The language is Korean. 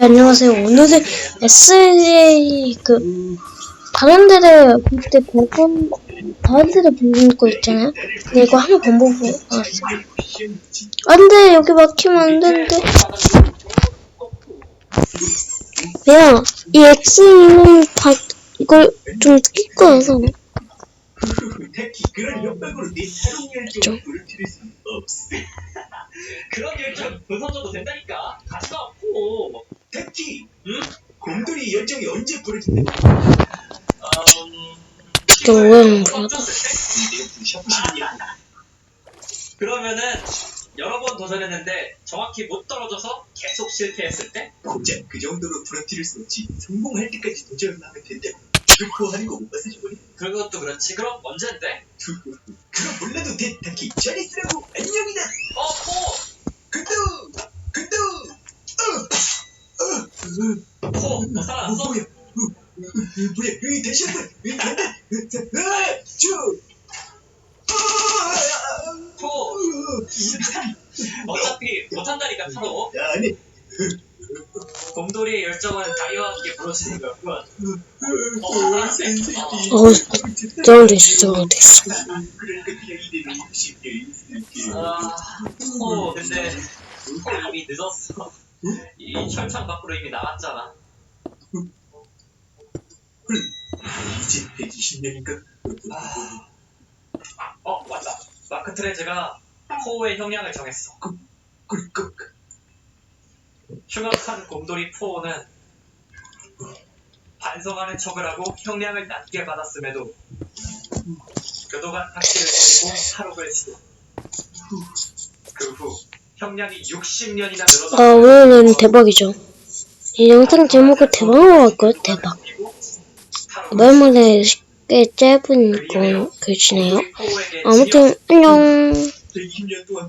네, 안녕하세요. 오늘은 SJ 그 다른 데를 볼때 보고 다른 데를 보는 거 있잖아요. 근데 이거 한번 번보고 왔어요. 안돼 여기 막히면 안 되는데. 그냥 이 X는 다 이걸 좀 끼고 해서 협 이 열정이 언제 부러진대? 음... 또 오해는 뭐야? 이게 부셔보신 일 아니야. 그러면은 여러 번 도전했는데 정확히 못 떨어져서 계속 실패했을 때 고작 그 정도로 부러뜨릴 수 없지. 성공할 때까지 도전하면 된다고. 그거 하는 거못 봐서 저번에. 그것도 그렇지 그럼 언젠데? 그럼 몰라도 돼. 타키 잘 있으라고. 안녕이다. 어? 코! 근두 근두. 어. 어. 어. 코! 너 살아났어? 어, 뭐야? 어, 어, 어, 뭐야? 어. 어, 간다. 어, 아, 쭉. 어, 어차피 못한다니까 타도 야, 아니. 곰돌이의 열정은 다리와 함께 부러지는 거였군 어, 살았네. 어, 저런데 진짜 있을게. 아... 코 근데 코 이미 늦었어 이 철창 밖으로 이미 나갔잖아. 이제 120년인가? 어 맞다. 마크 트레즈가 포의 형량을 정했어. 꿀꺽. 흉악한 곰돌이 포는 반성하는 척을 하고 형량을 낮게 받았음에도 교도관 탁시를 버리고 탈옥을 시도 그후 형량이 60년이나 늘어나 아 오늘은 대박이죠. 이 영상 제목을 대박으로 할 거예요. 대박. 말문에 꽤 짧은 건 글씨네요. 아무튼 안녕. 120년 동안